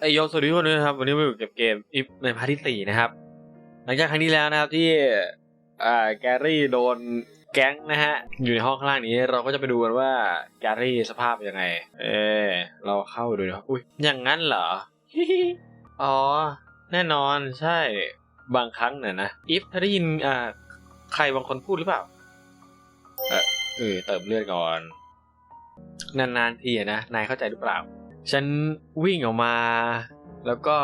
ไอยโยสวัสดีทุกคนด้วยนะครับ วันนี้มาอยู่กับเกมอิฟในพาร์ทที่สี่นะครับ หลังจากครั้งที่แล้วนะครับที่อ่าแกรี่โดนแก๊งนะฮะ อยู่ในห้องข้างล่างนี้เราก็จะไปดูกันว่าแกรี่สภาพยังไง เออเราเข้าดูนะครับอุ้ยอย่างนั้นเหรอ อ๋อ แน่นอนใช่บางครั้งเนี่ยนะอิฟถ้าได้ยินอ่าใครบางคนพูดหรือเปล่าเออเติมเลือดก่อน นานๆทีนะนายเข้าใจหรือเปล่า ฉันวิ่งออกมา แล้วก็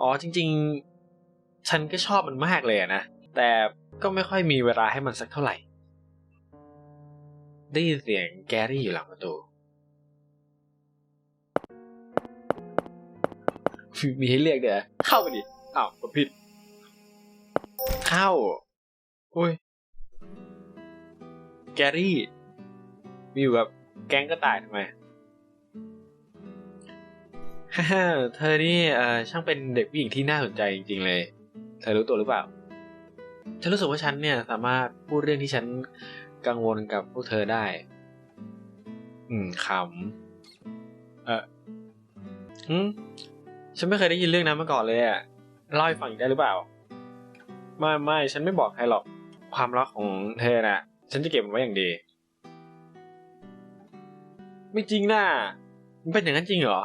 อ๋อจริง ๆ ฉันก็ชอบมันมากเลยนะ แต่ก็ไม่ค่อยมีเวลาให้มันสักเท่าไหร่ ได้ยินเสียงแกรี่อยู่หลังประตู มีให้เรียกเดี๋ยวเข้าไปดิ อ้าวกดผิด เข้า อุ้ย แกรี่ มีอยู่กับ แก๊งกระต่ายทำไมเธอนี่เอ่อช่างเป็นเด็กผู้หญิงที่น่าสนใจจริง ๆ เลย เธอรู้ตัวหรือเปล่า ฉันรู้สึกว่าฉันเนี่ยสามารถพูดเรื่องที่ฉันกังวลกับพวกเธอได้ อืมขำเออหืมฉันไม่เคยได้ยินเรื่องนั้นมาก่อนเลยอะเล่าให้ฟังอีกได้หรือเปล่า ไม่ไม่ฉันไม่บอกใครหรอก ความรักของเธอน่ะ ฉันจะเก็บมันไว้อย่างดี ไม่จริงน่ะมันเป็นอย่างนั้นจริงเหรอ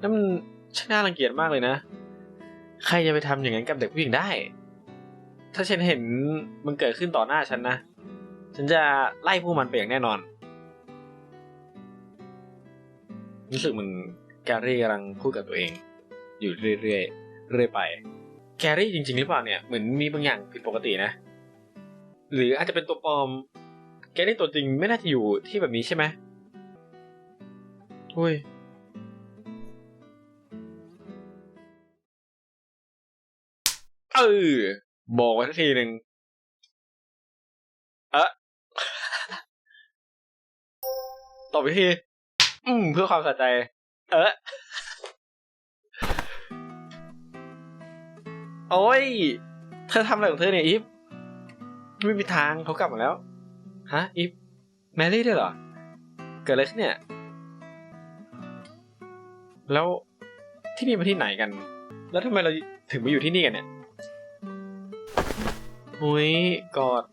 นั่นมันช่างน่ารังเกียจมากเลยนะ ใครจะไปทำอย่างนั้นกับเด็กผู้หญิงได้ ถ้าฉันเห็นมันเกิดขึ้นต่อหน้าฉันนะ ฉันจะไล่พวกมันไปอย่างแน่นอน รู้สึกเหมือนแกรี่กำลังพูดกับตัวเอง อยู่เรื่อยๆเรื่อยไป แกรี่จริง ๆ หรือเปล่าเนี่ยเหมือนมีบางอย่างผิดปกตินะ หรืออาจจะเป็นตัวปลอม แกรี่ตัวจริงไม่น่าจะอยู่ที่แบบนี้ใช่ไหม อุ้ยเออบอกไว้ทีหนึ่งเอะตอบไปทีอืม เพื่อความสะใจ เอะโอ้ย เธอทำอะไรของเธอเนี่ย อีฟ ไม่มีทางเขากลับมาแล้ว ฮะ อีฟ แมรี่ด้วยเหรอ เกิดอะไรขึ้นเนี่ย แล้วที่นี่มาที่ไหนกัน แล้วทำไมเราถึงมาอยู่ที่นี่กันเนี่ยหุยกอด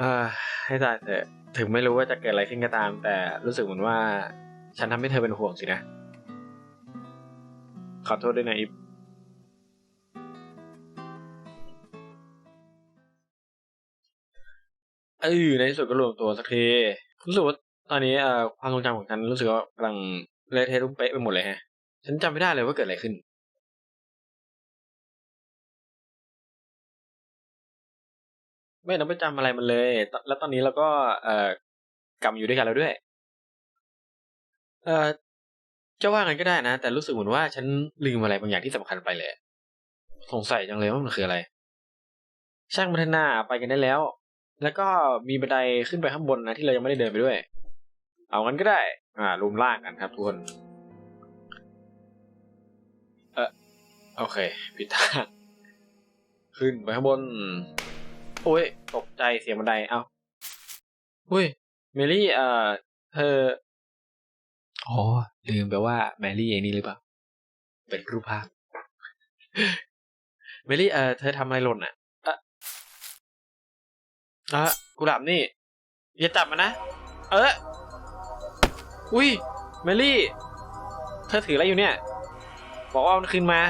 อ่าให้ตายเถอะถึงไม่รู้ว่าจะเกิดอะไรขึ้นก็ตาม แต่รู้สึกเหมือนว่า ฉันทำให้เธอเป็นห่วงสินะ ขอโทษด้วยนะอิฟเออในที่สุดก็รวมตัวสักทีรู้สึกว่า ตอนนี้เอ่อความทรงจำของฉันรู้สึกว่ากำลังเละเทะรุ่มเป๊ะไปหมดเลยฮะ ฉันจำไม่ได้เลยว่าเกิดอะไรขึ้น ไม่ต้องไปจำอะไรมันเลยตแล้วตอนนี้เราก็เอ่อกลับมาอยู่ด้วยกันแล้วด้วย เอ่อจะว่างั้นก็ได้นะ แต่รู้สึกเหมือนว่าฉันลืมอะไรบางอย่างที่สำคัญไปเลย สงสัยจังเลยว่ามันคืออะไร ช่างมันเถอะหน้าไปกันได้แล้ว แล้วก็มีบันไดขึ้นไปข้างบนนะที่เรายังไม่ได้เดินไปด้วย เอางั้นก็ได้ อ่ารวมล่างกันครับทุกคน เออโอเคผิดทางขึ้นไปข้างบน โอ้ย ตกใจเสียงบันได เอ้าอุ้ย เมลี่ เอ่อ เธอ อ๋อ ลืมไปว่าแมรี่เองนี่หรือเปล่า เป็นรูปภาพ เมลี่ เอ่อ เธอทำอะไรหล่นอะอะอะกุหลาบนี่ อย่าจับมันนะ เออ อุ้ยเมลี่ เธอถืออะไรอยู่เนี่ย บอกว่าเอามันคืนมา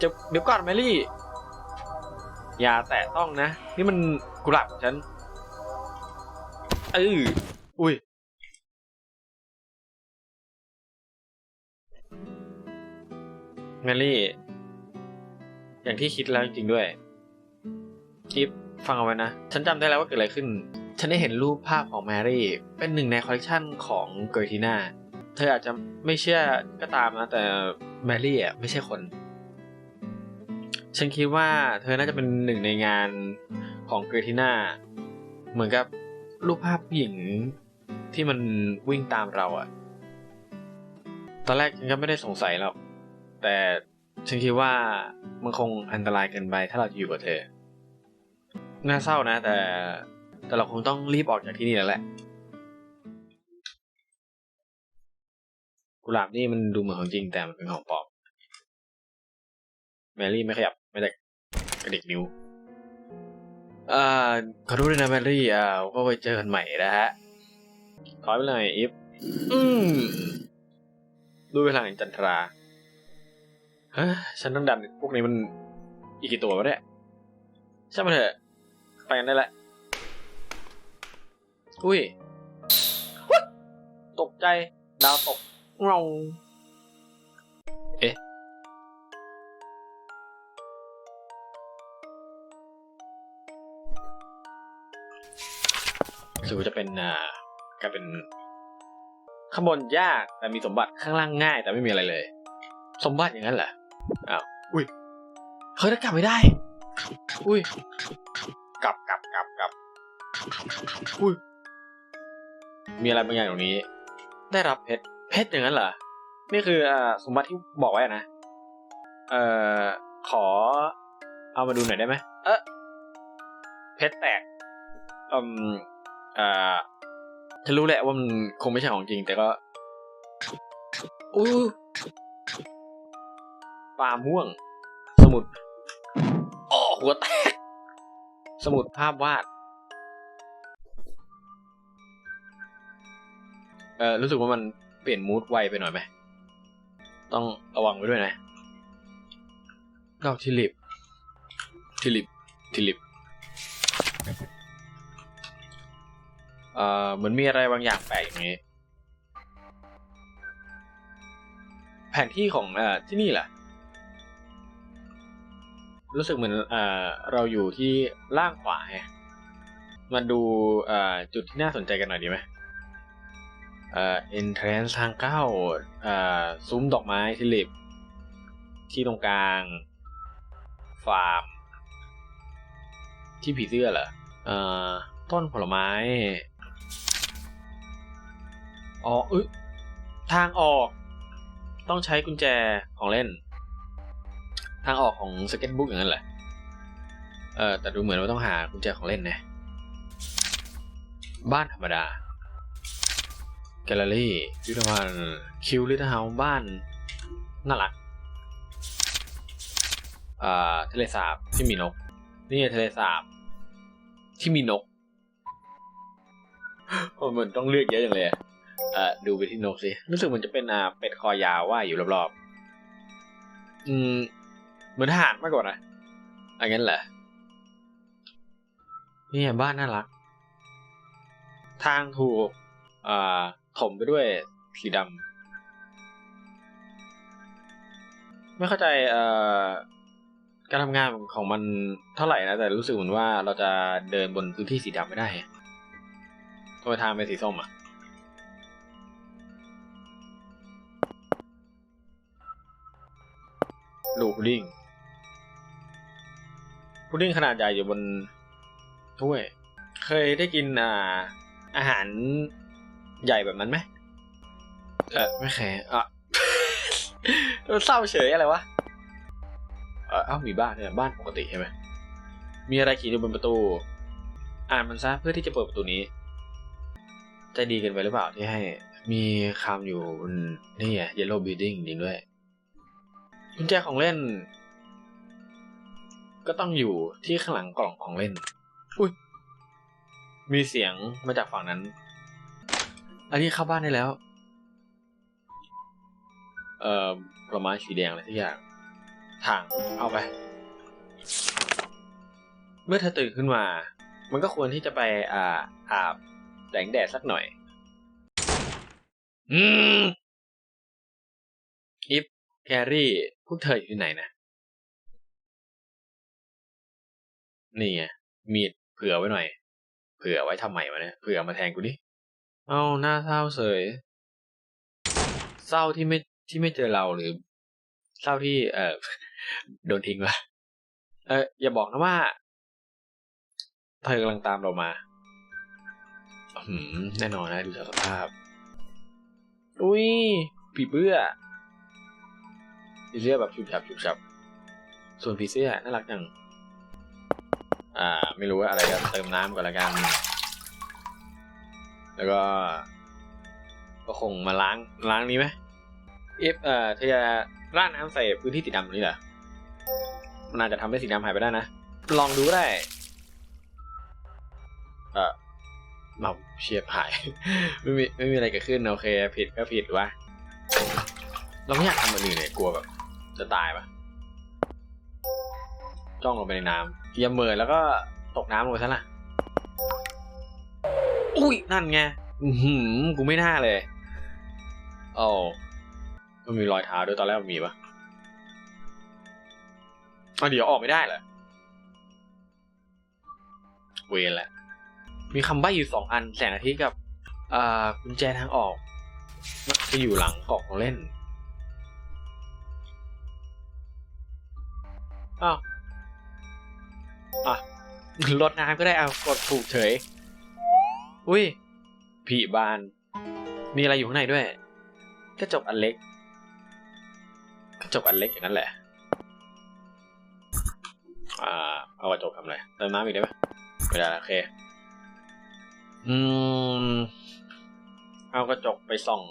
จะเดี๋ยวก่อนเมลี่ อย่าแตะต้องนะ นี่มันกุหลาบฉันเอออุ้ยแมรี่ อย่างที่คิดแล้วจริงๆด้วยกิฟฟังเอาไว้นะ ฉันจำได้แล้วว่าเกิดอะไรขึ้น ฉันได้เห็นรูปภาพของแมรี่ เป็นหนึ่งในคอลเลกชันของเกอร์ติน่า เธออาจจะไม่เชื่อก็ตามนะ แต่แมรี่อะไม่ใช่คน ฉันคิดว่าเธอน่าจะเป็นหนึ่งในงานของเกอร์ติน่า เหมือนกับรูปภาพผู้หญิงที่มันวิ่งตามเราอะตอนแรกฉันก็ไม่ได้สงสัยหรอก แต่ฉันคิดว่ามันคงอันตรายเกินไปถ้าเราจะอยู่กับเธอ น่าเศร้านะแต่ แต่เราคงต้องรีบออกจากที่นี่แล้วแหละ กุหลาบนี่มันดูเหมือนของจริงแต่มันเป็นของปลอม แมรี่ไม่ขยับ ไม่ได้กระดิกนิ้วอ่าขอโทษด้วยนะแมรี่อ่าก็ไว้เจอกันใหม่นะฮะถอยไปหน่อยอีฟอืมดูเวลาแห่งจันทราฮะฉันต้องดันพวกนี้มันอีกกี่ตัววะเนี่ยใช่างมันเถอะไปกันได้แหละ อุ้ยอุ๊ยตกใจ ดาวตกเงาเอ๊ะรู้สึกว่าจะเป็นอ่ากลายเป็นข้างบนยากแต่มีสมบัติข้างล่างง่าย แต่ไม่มีอะไรเลย สมบัติอย่างนั้นเหรออ้าวอุ้ยเฮ้ยแล้วกลับไม่ได้ อุ้ย กลับกลับกลับกลับอุ้ย มีอะไรบางอย่างตรงนี้ ได้รับเพชรเพชรอย่างนั้นเหรอ นี่คืออ่าสมบัติที่บอกไว้อะนะ เอ่อ ขอเอามาดูหน่อยได้ไหมเออเพชรแตกอืมอ่าฉันรู้แหละว่ามันคงไม่ใช่ของจริง แต่ก็อู้ปลาม่วง สมุดอ๋อหัวแตก สมุดภาพวาด เออรู้สึกว่ามันเปลี่ยนมูดไวไปหน่อยไหม ต้องระวังไว้ด้วยนะ ดอกทิลิป ทิลิป ทิลิป เอ่อเหมือนมีอะไรบางอย่างแปลกอย่างนี้ แผนที่ของเอ่อที่นี่แหละรู้สึกเหมือนเอ่อเราอยู่ที่ล่างขวาไงมาดูเอ่อจุดที่น่าสนใจกันหน่อยดีไหม เอ่อ entrance ทางเข้าเอ่อซุ้มดอกไม้ทิลิป ที่ตรงกลาง ฟาร์ม ที่ผีเสื้อเหรอเอ่อต้นผลไม้ อ๋อเอยทางออก ต้องใช้กุญแจของเล่น ทางออกของสเก็ตบุ๊กอย่างนั้นแหละเออแต่ดูเหมือนว่าต้องหากุญแจของเล่นนะ บ้านธรรมดา แกลเลอรี่พิพิธภัณฑ์คิวลิทเฮาบ้าน น่ารัก อ่าทะเลสาบที่มีนก นี่ทะเลสาบที่มีนกมันเหมือนต้องเลือกเยอะอย่างเลยอะเอ่อดูไปที่นกสิ รู้สึกมันจะเป็นอ่าเป็ดคอยาวว่ายอยู่รอบๆ อืม เหมือนทหารมากกว่านะอันนั้นแหละนี่บ้านน่ารัก ทางถูกอ่า มไปด้วยสีดำไม่เข้าใจเอ่อการทำงานของมันเท่าไหร่นะ แต่รู้สึกเหมือนว่าเราจะเดินบนพื้นที่สีดำไม่ได้ทำไมทางเป็นสีส้มอะลูกพุดดิ้งพุดดิ้งขนาดใหญ่อยู่บนถ้วย เคยได้กินอ่าอาหาร ใหญ่แบบนั้นไหมเออไม่เคยอะมันเศร้าเฉยอะไรวะ เออเอ้ามีบ้านเนี่ยบ้านปกติใช่ไหมมีอะไรขีดอยู่บนประตู อ่านมันซะเพื่อที่จะเปิดประตูนี้ใจดีเกันไปหรือเปล่าที่ให้ มีคำอยู่บนนี่ไง yellow building จริงด้วยกุญแจของเล่น ก็ต้องอยู่ที่ข้างหลังกล่องของเล่น อุ้ยมีเสียงมาจากฝั่งนั้น อันนี้เข้าบ้านได้แล้ว เอ่อผลไม้สีแดงอะไรทุกอย่างถังเอาไป เมื่อเธอตื่นขึ้นมา มันก็ควรที่จะไปอ่าอาบแสงแดดสักหน่อย อืมอิฟแกรี่ พวกเธออยู่ที่ไหนนะ นี่ไงมีดเผื่อไว้หน่อย เผื่อไว้ทำไมวะเนี่ย เผื่อมาแทงกูดิ เอาหน้าเศร้าเสย เศร้าที่ไม่ที่ไม่เจอเราหรือ เศร้าที่ เออโดนทิ้งวะเอออย่าบอกนะว่าเธอกำลังตามเรามาอืมแน่นอนนะดูจากสภาพ อุ้ยผีเบื่อผีเสื้อแบบฉุบฉับฉุบฉับ ส่วนผีเสื้อน่ารักจัง อ่า ไม่รู้ว่าอะไรก็เติมน้ำก่อนละกัน แล้วก็ ก็คงมาล้างล้างนี้ไหมเอฟเอ่อเธอจะราดน้ำใส่พื้นที่สีดำตรงนี้เหรอมันอาจจะทำให้สีดำหายไปได้นะ ลองดูได้ เออเราเชียบหาย ไม่มีไม่มีอะไรเกิดขึ้น โอเค ผิดก็ผิดวะเราไม่อยากทำมันอื่นเลยกลัวแบบ จะตายปะจ้องลงไปในน้ำเยียมเมยแล้วก็ตกน้ำลงไปซะละ อุ้ยนั่นไงอือหือกูไม่น่าเลยโอ้มันมีรอยเท้าด้วยตอนแรกมันมีปะอะเดี๋ยวออกไม่ได้เหรอเวรแหละ มีคำใบ้อยู่สองอันแสงอาทิตย์กับอ่ากุญแจทางออกมักจะอยู่หลังกล่องของเล่นอ้าวอะรดน้ำก็ได้เอากดถูกเฉย อุ้ย ผีบาน มีอะไรอยู่ข้างในด้วย กระจกอันเล็ก กระจกอันเล็กอย่างนั้นแหละ อ่า เอากระจกทำอะไรเติมน้ำอีกได้ไหมไม่ได้ละโอเค อืม เอากระจกไปส่อง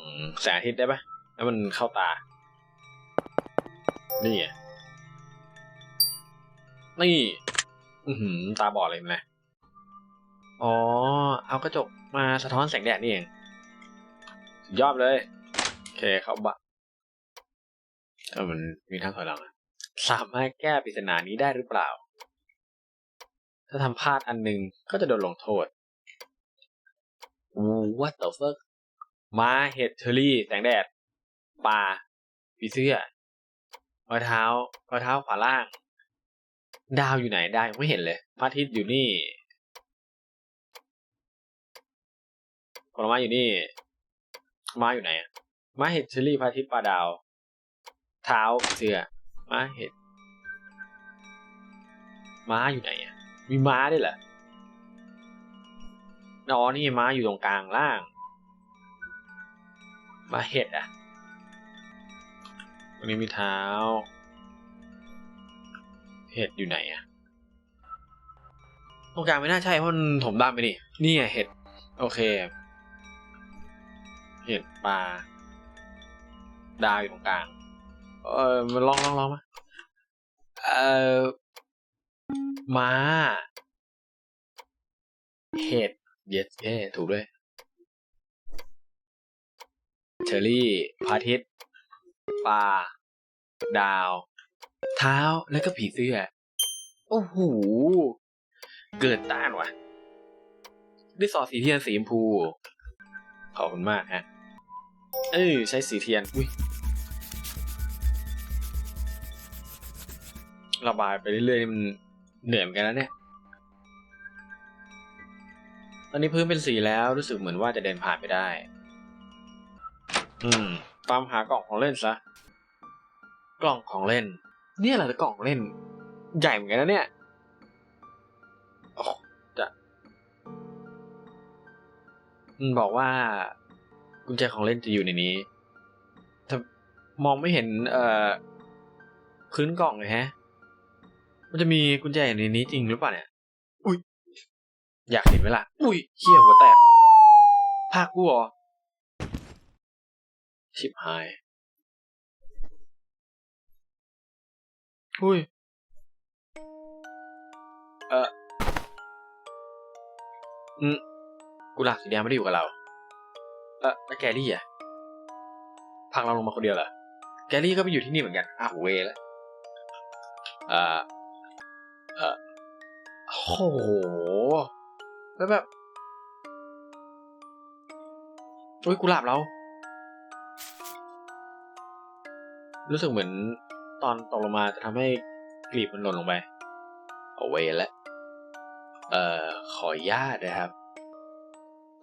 แสงอาทิตย์ได้ปะแล้วมันเข้าตา นี่ไงนี่ อือหือตาบอดเลยนะ อ๋อ เอากระจกมาสะท้อนแสงแดดนี่เองสุดยอดเลย โอเคเข้าบะเออมันมีทางถอยหลังอะสามารถแก้ปริศนานี้ได้หรือเปล่า ถ้าทำพลาดอันหนึงก็จะโดนลงโทษ What the fuck ม้าเห็ดเชอรี่แสงแดดปลาผีเสื้อรอยเท้ารอยเท้าขวาล่าง ดาวอยู่ไหนดาวยังไม่เห็นเลยพระอาทิตย์อยู่นี่ ลไม้อยู่นี่ม้าอยู่ไหนอะม้าเห็ดเชอรี่พระอาทิตย์ปลาดาว เท้าเสื้อม้าเห็ด ม้าอยู่ไหนอะมีม้าด้วยเหรออ๋อนี่ม้าอยู่ตรงกลางล่างมาเห็ดอะตรงนี้มีเท้า เห็ดอยู่ไหนอะตรงกลางไม่น่าใช่เพราะมันถมดำไปนี่นี่ไงเห็ด โอเค เห็ดปลาดาวอยู่ตรงกลาง เออมันลองลองลองมาเออม้าเห็ดเย็ดเย่ถูกด้วย เชอรี่พระอาทิตย์ปลา ดาว เท้าแล้วก็ผีเสื้อ โอ้โห เกิดต้านว่ะด้วยสอดสีเทียนสีชมพู ขอบคุณมากฮะ เออใช้สีเทียนอุ้ยระบายไปเรื่อยๆนี่มันเหนื่อยเหมือนกันนะเนี่ย ตอนนี้พื้นเป็นสีแล้วรู้สึกเหมือนว่าจะเดินผ่านไปได้ อืม ตามหากล่องของเล่นซะ กล่องของเล่น เนี่ยแหละกล่องของเล่น ใหญ่เหมือนกันนะเนี่ยโอ้จะมันบอกว่า กุญแจของเล่นจะอยู่ในนี้ แต่มองไม่เห็นเอ่อพื้นกล่องเลยฮะ มันจะมีกุญแจอยู่ในนี้จริงหรือเปล่าเนี่ย อุ้ย อยากเห็นไหมล่ะ อุ้ยเขี้ยหัวแตกภาคกูเหรอ ชิบหาย อุ้ย เอออืมกุหลาบสีแดงไม่ได้อยู่กับเรา เออแล้วแกรี่อะพาเราลงมาคนเดียวเหรอแกรี่ก็ไปอยู่ที่นี่เหมือนกันอ้าวเวแล้วเออเออโอ้โหแล้วแบบอุ้ยกุหลาบเรา รู้สึกเหมือนตอนตกลงมาจะทำให้กลีบมันหล่นลงไป เอาไว้แล้ว เอ่อ ขออนุญาตนะครับ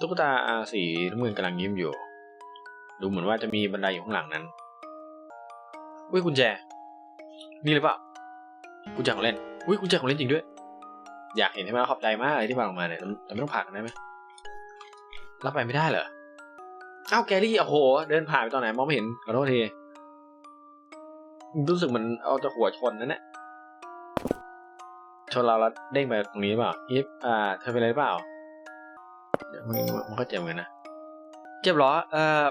ตุ๊กตาอาสีน้ำเงินกำลังยิ้มอยู่ ดูเหมือนว่าจะมีบันไดอยู่ข้างหลังนั้นอุ้ยกุญแจ นี่หรือเปล่ากุญแจของเล่นอุ้ยกุญแจของเล่นจริงด้วย อยากเห็นใช่ไหมขอบใจมากเลยที่วางออกมาเนี่ยแต่ไม่ต้องผ่านได้ไหมรับไปไม่ได้เหรอเอ้าแกรี่โอ้โห เดินผ่านไปตอนไหนมองไม่เห็นขอโทษทีรู้สึกมันเอาจะหัวชนนั่นแหละชนเราแล้วเด้งไปตรงนี้เปล่าอีฟอ่าเธอเป็นอะไรเปล่า มันมันก็เจ็บเหมือนกันนะเจ็บหรอ เออ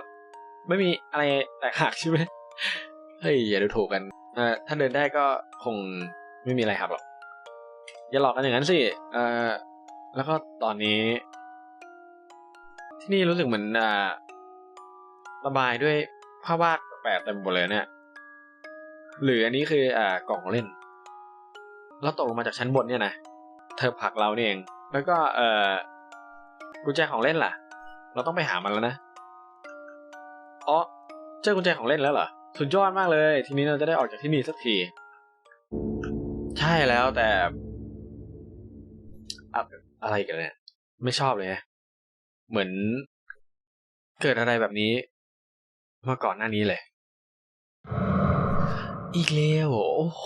ไม่มีอะไรแตกหักใช่ไหมเฮ้ยอย่าดูถูกกันเออถ้าเดินได้ก็คงไม่มีอะไรครับหรอกอย่าหลอกกันอย่างนั้นสิเออแล้วก็ตอนนี้ ที่นี่รู้สึกเหมือนอ่าระบายด้วยภาพวาดแปลกๆเต็มหมดเลยเนี่ย หรืออันนี้คืออ่ากล่องของเล่น แล้วตกลงมาจากชั้นบนเนี่ยนะ เธอผลักเราเนี่ยเอง แล้วก็เอ่อ กุญแจของเล่นล่ะ เราต้องไปหามันแล้วนะอ๋อเจอกุญแจของเล่นแล้วเหรอสุดยอดมากเลย ทีนี้เราจะได้ออกจากที่นี่สักที ใช่แล้วแต่อะอะไรกันเนี่ย ไม่ชอบเลยเหมือนเกิดอะไรแบบนี้เมื่อก่อนหน้านี้เลย อีกแล้วโอ้โห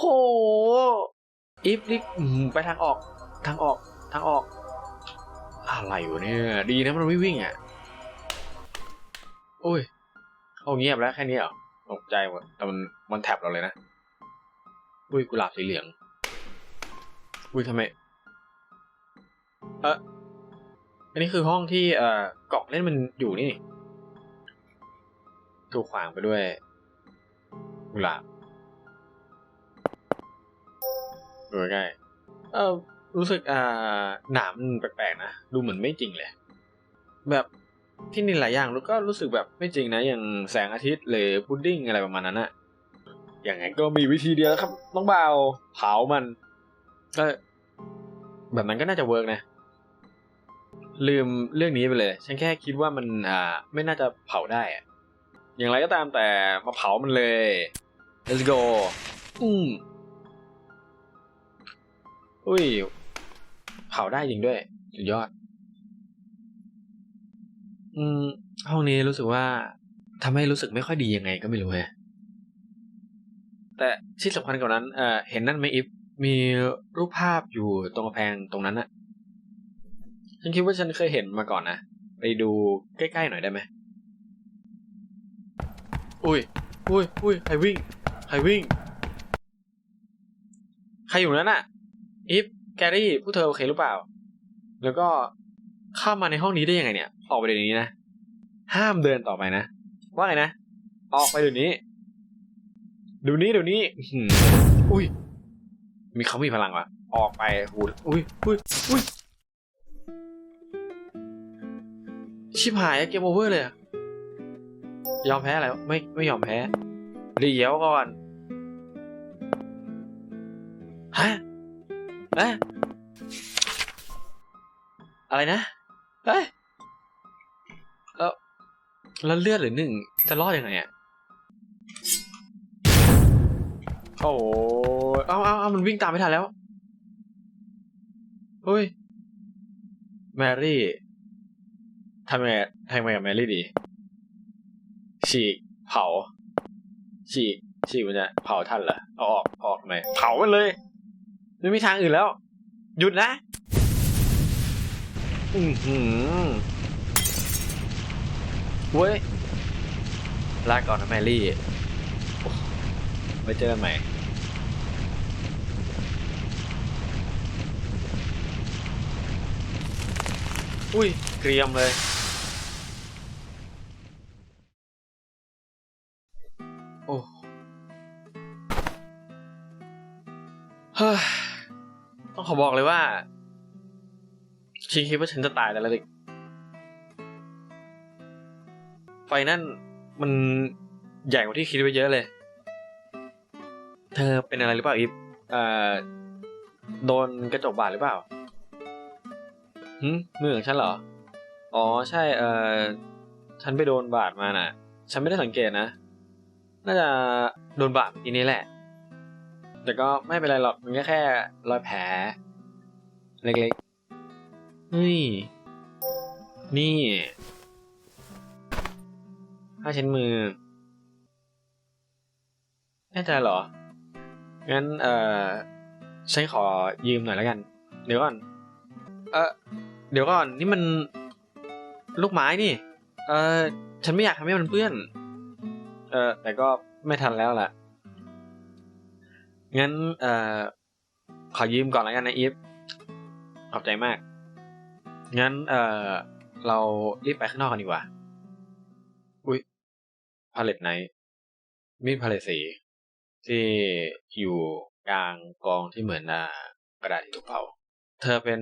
อีฟนี่ไปทางออก ทางออก ทางออก อะไรวะเนี่ย ดีนะมันไม่วิ่งอะ โอ้ย เขาเงียบแล้วแค่นี้เหรอ ตกใจหมดแต่มันมันแท็บเราเลยนะ อุ้ยกุหลาบสีเหลือง อุ้ยทำไม เอออันนี้คือห้องที่เอ่อกล่องเล่นมันอยู่นี่ถูกขวางไปด้วยกุหลาบดูใกล้เออ รู้สึกอ่าหนามแปลกๆนะดูเหมือนไม่จริงเลย แบบที่นี่หลายอย่างรู้วก็รู้สึกแบบไม่จริงนะ อย่างแสงอาทิตย์หรือพุดดิ้งอะไรประมาณนั้นอะอย่างไงก็มีวิธีเดียวครับน้องบ่าวเผามันก็แบบนั้นก็น่าจะเวิร์กนะ ลืมเรื่องนี้ไปเลย ฉันแค่คิดว่ามันอ่า ไม่น่าจะเผาได้อะอย่างไรก็ตามแต่มาเผามันเลย let's go อืมอุ้ย เผาได้จริงด้วยสุดยอด อืม ห้องนี้รู้สึกว่าทำให้รู้สึกไม่ค่อยดียังไงก็ไม่รู้ฮะแต่ที่สำคัญกว่านั้นเอ่อเห็นนั่นไหมอิฟมีรูปภาพอยู่ตรงกำแพงตรงนั้นอะฉันคิดว่าฉันเคยเห็นมาก่อนนะ ไปดูใกล้ๆหน่อยได้ไหม อุ้ย อุ้ย อุ้ยใครวิ่ง ใครวิ่ง ใครอยู่นั้นอะอิฟ แกรี่พวกเธอโอเคหรือเปล่า แล้วก็เข้ามาในห้องนี้ได้ยังไงเนี่ยออกไปเดี๋ยวนี้นะ ห้ามเดินต่อไปนะ ว่าไงนะ ออกไปเดี๋ยวนี้เดี๋ยวนี้เดี๋ยวนี้อุ้ย มีเขามีพลังว่ะ ออกไปหูอุ้ยอุ้ยอุ้ยชิบหายเกมโอเวอร์เลยอะยอมแพ้แล้วไม่ไม่ยอมแพ้เดี๋ยวก่อน ฮะ อะอะไรนะเอ้ยแล้วแล้วเลือดหรือหนึ่งจะรอดยังไงอะโอ้โหเอาเอาเอามันวิ่งตามไม่ทันแล้วเฮ้ยแมรี่ทำไงทำไงกับแมรี่ดีฉีกเผาฉีกฉีกมันจะเผาทันเหรอเอาออกออกทำไมเผามันเลย ไม่มีทางอื่นแล้ว หยุดนะอือหือเว้ยลาก่อนนะแมรี่ไว้เจอกันใหม่อุ้ยเกรียมเลยโอ้เฮ้ย ขอบอกเลยว่าฉันคิดว่าฉันจะตายแต่ละเด็กไฟนั่นมันใหญ่กว่าที่คิดไว้เยอะเลย เธอเป็นอะไรหรือเปล่าอีฟโดนกระจกบาดหรือเปล่าหืมมือของฉันเหรอ อ๋อใช่ เออฉันไปโดนบาดมาน่ะ ฉันไม่ได้สังเกตนะ น่าจะโดนบาดเมื่อกี้นี้แหละ แต่ก็ไม่เป็นไรหรอกมันก็แค่รอยแผลเล็กๆเฮ้ยนี่ผ้าเช็ดมือแน่ใจเหรอ งั้น เอ่อฉันขอยืมหน่อยแล้วกัน เดี๋ยวก่อน เออเดี๋ยวก่อน นี่มันลูกไม้นี่ เออฉันไม่อยากทำให้มันเปื้อน เออแต่ก็ไม่ทันแล้วล่ะ งั้นเอ่อขอยืมก่อนแล้วกันนะอีฟขอบใจมาก งั้นเอ่อเรารีบไปข้างนอกกันดีกว่าพาเลตไนท์มีดพาเลตสี ที่อยู่กลางกองที่เหมือนอ่ากระดาษที่ถูกเผา เธอเป็น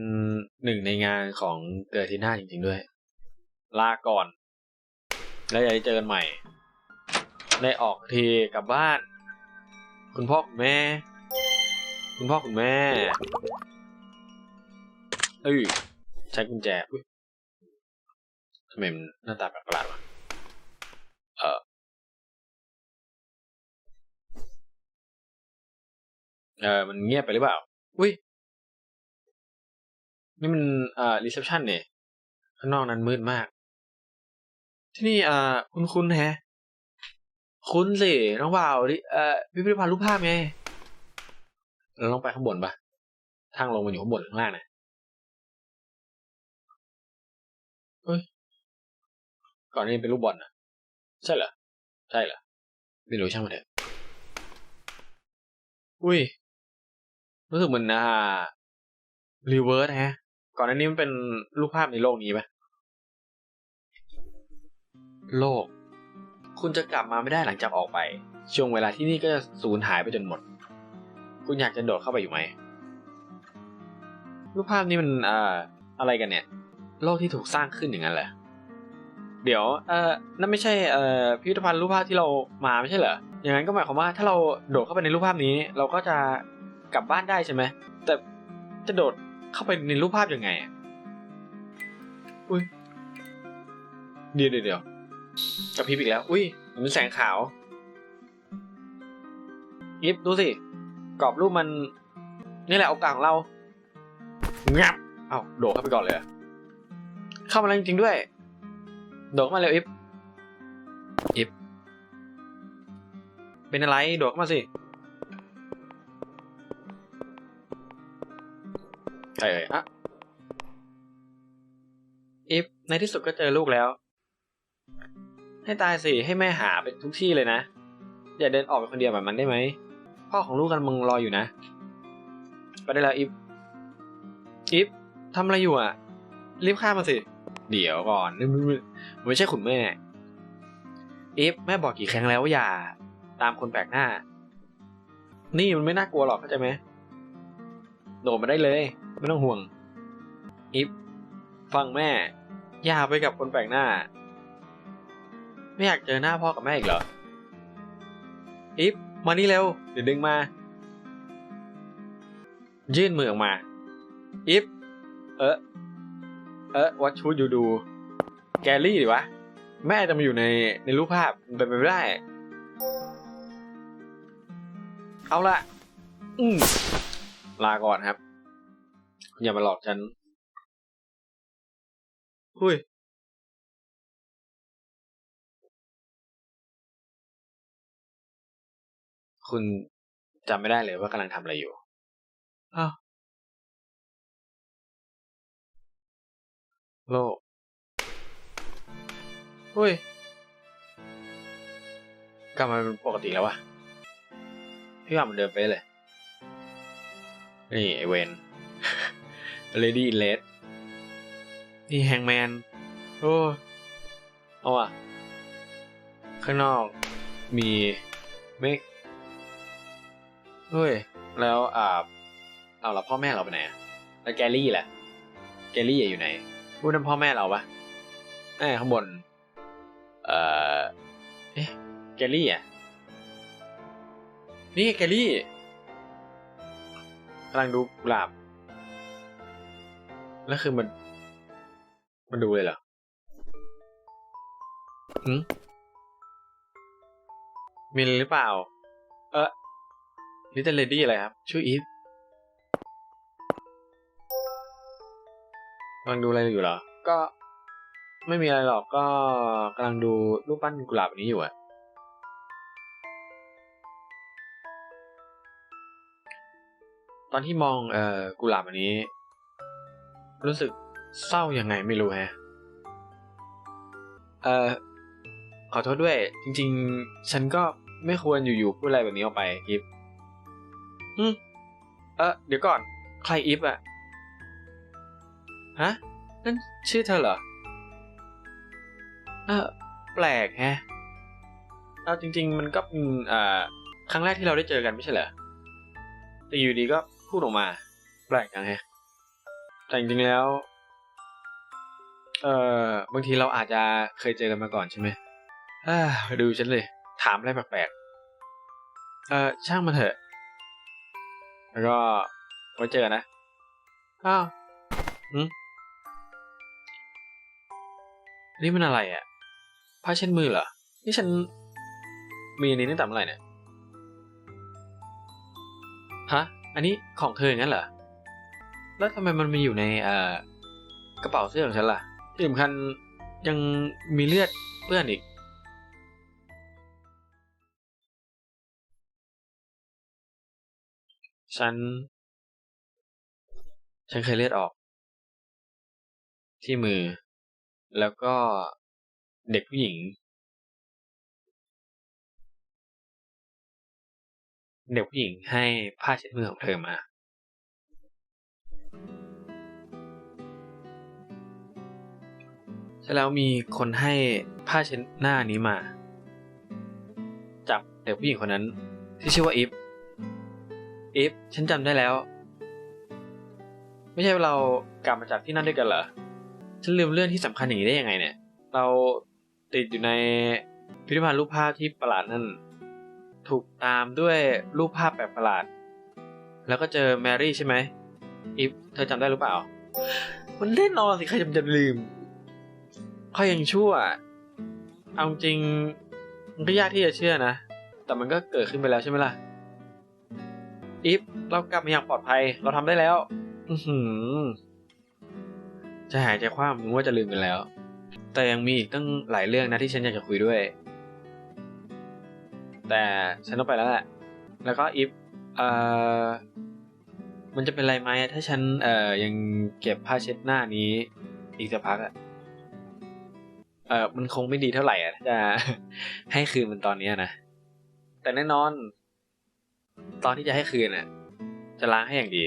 หนึ่งในงานของเกอร์ทิน่าจริง ๆด้วย ลาก่อน แล้วอย่าได้เจอกันใหม่ ได้ออกทีกลับบ้าน คุณพ่อคุณแม่ คุณพ่อคุณแม่ เอ้ยใช้กุญแจทำไมมันหน้าตาแปลกประหลาดวะเออเออมันเงียบไปหรือเปล่า อุ้ย นี่มันเอ่อรีเซพชันเนี่ยข้างนอกนั้นมืดมาก ที่นี่เอ่อคุณคุณแฮะ คุณสิน้องบ่าวดิเอ่อพิพิธภัณฑ์รูปภาพไงเราต้องไปข้างบนปะทางลงมันอยู่ข้างบนข้างล่างนะเฮ้ยก่อนนี้เป็นลูกบอลนะใช่เหรอใช่เหรอไม่รู้ช่างมันเถอะอุ้ยรู้สึกเหมือนอ่ารีเวิร์สฮะ ก่อนหน้านี้มันเป็นรูปภาพในโลกนี้ปะโลก คุณจะกลับมาไม่ได้หลังจากออกไป ช่วงเวลาที่นี่ก็จะสูญหายไปจนหมด คุณอยากจะโดดเข้าไปอยู่ไหมรูปภาพนี้มันเอ่าอะไรกันเนี่ย โลกที่ถูกสร้างขึ้นอย่างนั้นเหรอเดี๋ยวเอ่อนั่นไม่ใช่เอ่อพิพิธภัณฑ์รูปภาพที่เรามาไม่ใช่เหรออย่างนั้นก็หมายความว่าถ้าเราโดดเข้าไปในรูปภาพนี้ เราก็จะกลับบ้านได้ใช่ไหมแต่จะโดดเข้าไปในรูปภาพยังไงอุ้ยเดี๋ยวเดี๋ยวเดี๋ยว กระพริบอีกแล้ว อุ้ยมันเป็นแสงขาวยิบดูสิ กรอบรูปมัน นี่แหละโอกาสของเรางับเอ้าโดดเข้าไปก่อนเลยอะเข้ามาแล้วจริงๆด้วย โดดเข้ามาเร็วอิฟอิฟเป็นอะไร โดดเข้ามาสิใครเอ่ยอะอิฟในที่สุดก็เจอลูกแล้ว ให้ตายสิให้แม่หาไปทุกที่เลยนะ อย่าเดินออกไปคนเดียวแบบมันได้ไหมพ่อของลูกกำลังรออยู่นะ ไปได้แล้วอิฟอิฟทำอะไรอยู่อะ รีบข้ามมาสิ เดี๋ยวก่อนนี่มันมันไม่ใช่คุณแม่อิฟแม่บอกกี่ครั้งแล้วว่าอย่า ตามคนแปลกหน้า นี่มันไม่น่ากลัวหรอกเข้าใจไหมโดดมาได้เลย ไม่ต้องห่วงอิฟฟังแม่ อย่าไปกับคนแปลกหน้า ไม่อยากเจอหน้าพ่อกับแม่อีกเหรอ อิฟมานี่เร็วเดี๋ยวดึงมา ยื่นมือออกมา อิฟเออเออวัดชูดอยู่ดู แกลี่ดิวะ แม่จะมาอยู่ในในรูปภาพมันเป็นไปไม่ได้ เอาละอืมลาก่อนครับ อย่ามาหลอกฉัน หุย คุณจำไม่ได้เลยว่ากำลังทำอะไรอยู่อ้าวโลกเฮ้ย กลับมาเป็นปกติแล้ววะพี่ว่ามันเดินไปเลย นี่ไอเวน Lady in Red นี่แฮงแมน โอ้เอาอะข้างนอกมีเมฆ เฮ้ย แล้วอ่าเอาล้วพ่อแม่เราไปไหนอะแล้วแกลี่แหละ แกลี่อยู่ไหนพูดนั่นพ่อแม่เราปะแม่ข้างบน เอ่อ เอ๊ะ แกลี่อะ นี่แกลี่กำลังดูกุหลาบแล้วคือมัน มันดูเลยเหรอหืมมีหรือเปล่า เออ ลิตเติ้ลเลดี้อะไรครับ ชื่ออีฟกำลังดูอะไรอยู่เหรอ ก็ไม่มีอะไรหรอกก็กำลังดูรูปปั้นกุหลาบอันนี้อยู่อะตอนที่มองเอ่อกุหลาบอันนี้ รู้สึกเศร้ายังไงไม่รู้แฮะ เอ่อขอโทษด้วย จริง ๆ ฉันก็ไม่ควรอยู่ๆพูดอะไรแบบนี้ออกไปอีฟ อืมเออเดี๋ยวก่อน ใครอีฟอะฮะ นั่นชื่อเธอเหรอ เออแปลกแฮะ เอาจริง ๆ มันก็เป็นอ่อครั้งแรกที่เราได้เจอกันไม่ใช่เหรอ แต่อยู่ดีก็พูดออกมา แปลกจังแฮะ แต่จริงๆแล้ว เอ่อบางทีเราอาจจะเคยเจอกันมาก่อนใช่ไหมอ่าดูฉันเลย ถามอะไรแปลกๆ เอ่อช่างมันเถอะ แล้วก็ไว้เจอกันนะ อ้าวหืมนี่มันอะไรอะผ้าเช็ดมือเหรอ นี่ฉันมีอันนี้ตั้งแต่เมื่อไหร่เนี่ย ฮะ อันนี้ของเธออย่างนั้นเหรอ แล้วทำไมมันมาอยู่ในเอ่อกระเป๋าเสื้อของฉันล่ะที่สำคัญยังมีเลือดเปื้อนอีก ฉัน ฉันเคยเลือดออก ที่มือ แล้วก็เด็กผู้หญิง เด็กผู้หญิงให้ผ้าเช็ดมือของเธอมา ใช่แล้วมีคนให้ผ้าเช็ดหน้านี้มา จากเด็กผู้หญิงคนนั้นที่ชื่อว่าอีฟ อีฟฉันจำได้แล้ว ไม่ใช่เรากลับมาจากที่นั่นด้วยกันเหรอ ฉันลืมเรื่องที่สำคัญอย่างนี้ได้ยังไงเนี่ย เราติดอยู่ในพิพิธภัณฑ์รูปภาพที่ประหลาดนั่น ถูกตามด้วยรูปภาพแปลกประหลาด แล้วก็เจอแมรี่ใช่ไหมอีฟเธอจำได้หรือเปล่า มันแน่นอนสิใครจะจะลืมข้อยังชั่ว เอาจริง มันก็ยากที่จะเชื่อนะ แต่มันก็เกิดขึ้นไปแล้วใช่ไหมล่ะ อีฟเรากลับมาอย่างปลอดภัย เราทำได้แล้ว อืจะหายใจคว่ำนึกว่าจะลืมกันแล้ว แต่ยังมีอีกตั้งหลายเรื่องนะที่ฉันอยากจะคุยด้วย แต่ฉันต้องไปแล้วแหละ แล้วก็อีฟเอ่อมันจะเป็นไรไหมถ้าฉันเอ่อยังเก็บผ้าเช็ดหน้านี้อีกสักพักอะเออมันคงไม่ดีเท่าไหร่อะจะให้คืนมันตอนนี้นะ แต่แน่นอน ตอนที่จะให้คืนอะจะล้างให้อย่างดี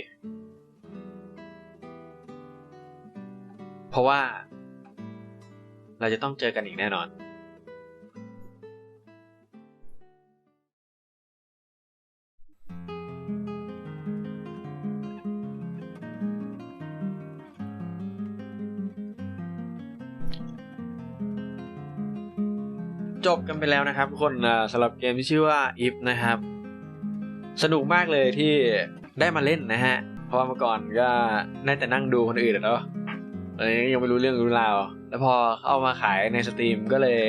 เพราะว่า เราจะต้องเจอกันอีกแน่นอนจบกันไปแล้วนะครับทุกคนสำหรับเกมที่ชื่อว่า if นะครับ สนุกมากเลยที่ได้มาเล่นนะฮะ เพราะว่าเมื่อก่อนก็น่าจะนั่งดูคนอื่นเนาะอนนี้ยังไม่รู้เรื่องรู้ราวแล้วพอเอามาขายในสตรีมก็เลย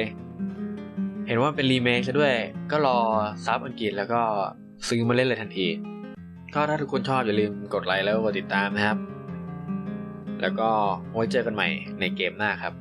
เห็นว่าเป็นรีเมคซะด้วย ก็รอซับอังกฤษแล้วก็ซื้อมาเล่นเลยทันทีก็ถ้าทุกคนชอบอย่าลืมกดไลค์แล้วกดติดตามนะครับ แล้วก็ไว้เจอกันใหม่ในเกมหน้าครับ